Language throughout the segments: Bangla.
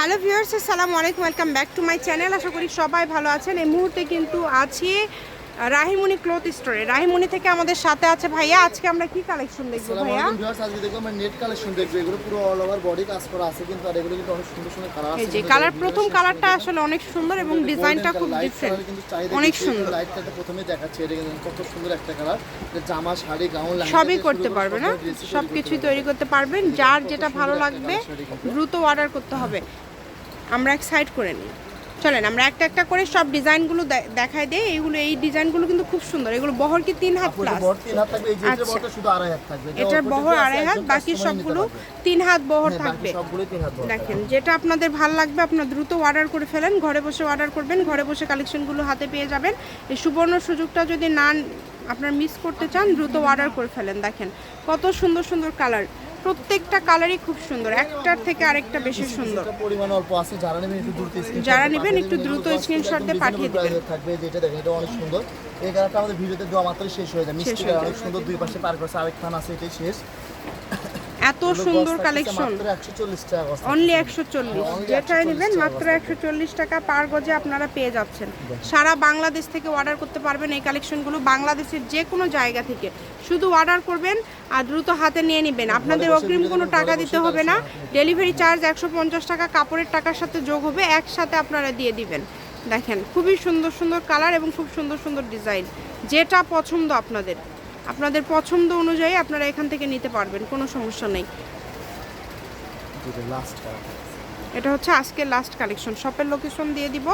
হ্যালো ভিউয়ার্স আসসালামু আলাইকুম welcome back to my channel আশা করি সবাই ভালো আছেন। এই মুহূর্তে কিন্তু আছি রাহিমণি ক্লথ স্টোরে রাহিমণি থেকে আমাদের সাথে আছে ভাইয়া। আজকে আমরা কি কালেকশন দেখব ভাইয়া? আজকে দেখব আমরা নেট কালেকশন দেখব। এগুলো পুরো অল ওভার বডি কাজ করা আছে কিন্তু আর এগুলো কিন্তু অনেক সুন্দর সুন্দর কালার আছে। এই যে কালার প্রথম কালারটা আসলে অনেক সুন্দর এবং ডিজাইনটা খুব ডিফারেন্ট অনেক সুন্দর। লাইট কালারটা প্রথমে দেখাচ্ছি। এটা কিন্তু কত সুন্দর একটা কালার এটা জামা শাড়ি গাউন লেহেঙ্গা সবই করতে পারবে না? সব dress ই সব তৈরি কিছুই করতে তৈরি করতে পারবেন যার যেটা ভালো লাগবে দ্রুত অর্ডার করতে হবে। আমরা এক সাইড করে নিই। চলেন আমরা একটা একটা করে সব ডিজাইনগুলো দেখাই দেই। এইগুলো এই ডিজাইনগুলো কিন্তু খুব সুন্দর। এগুলো বহর কি তিন হাত প্লাস বড় তিন হাত থাকবে এই যে এটার আচ্ছা। শুধু আড়াই হাত থাকবে এটা এটার বহর আড়াই হাত বাকি সবগুলো তিন হাত বহর হ্যাঁ, থাকবে। বাকি তিন হাত বহর দেখেন যেটা আপনাদের ভালো লাগবে আপনার দ্রুত অর্ডার করে ফেলেন ঘরে বসে অর্ডার করবেন ঘরে বসে কালেকশনগুলো হাতে পেয়ে যাবেন। এই সুবর্ণ সুযোগটা যদি না আপনার মিস করতে চান দ্রুত অর্ডার করে ফেলেন। দেখেন কত সুন্দর সুন্দর কালার প্রত্যেকটা কালারই খুব সুন্দর একটার থেকে আরেকটা বেশি সুন্দর। পরিমাণ অল্প আছে যারা নেবেন একটু দ্রুত যারা নেবেন একটু দ্রুত স্ক্রিনশট দিয়ে পাঠিয়ে দিবেন। থাকবে যেটা দেখেন এটা অনেক সুন্দর। এই কালারটা আমাদের ভিডিওতে দেওয়া মাত্রই শেষ হয়ে যায় মিষ্টি অনেক সুন্দর দুই পাশে পার করছে আরেক খান আছে এটাই শেষ। এত সুন্দর কালেকশন অনলি একশো চল্লিশ যেটাই নেবেন মাত্র একশো চল্লিশ টাকা পার গজে আপনারা পেয়ে যাচ্ছেন। সারা বাংলাদেশ থেকে অর্ডার করতে পারবেন এই কালেকশনগুলো বাংলাদেশের যে কোনো জায়গা থেকে। শুধু অর্ডার করবেন আর দ্রুত হাতে নিয়ে নেবেন। আপনাদের অগ্রিম কোনো টাকা দিতে হবে না। ডেলিভারি চার্জ একশো পঞ্চাশ টাকা কাপড়ের টাকার সাথে যোগ হবে। একসাথে আপনারা দিয়ে দিবেন। দেখেন খুবই সুন্দর সুন্দর কালার এবং খুব সুন্দর সুন্দর ডিজাইন যেটা পছন্দ আপনাদের। আপনাদের পছন্দ অনুযায়ী আপনারা এখান থেকে নিতে পারবেন কোনো সমস্যা নেই। এটা হচ্ছে আজকের লাস্ট কালেকশন শপের লোকেশন দিয়ে দিব।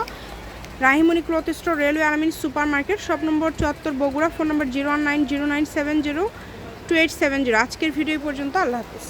Rahimani cloth store railway Armin super market shop number চুয়াত্তর Bogura phone number zero one nine zero nine seven zero two eight seven zero আজকের ভিডিও পর্যন্ত আল্লাহ হাফিজ।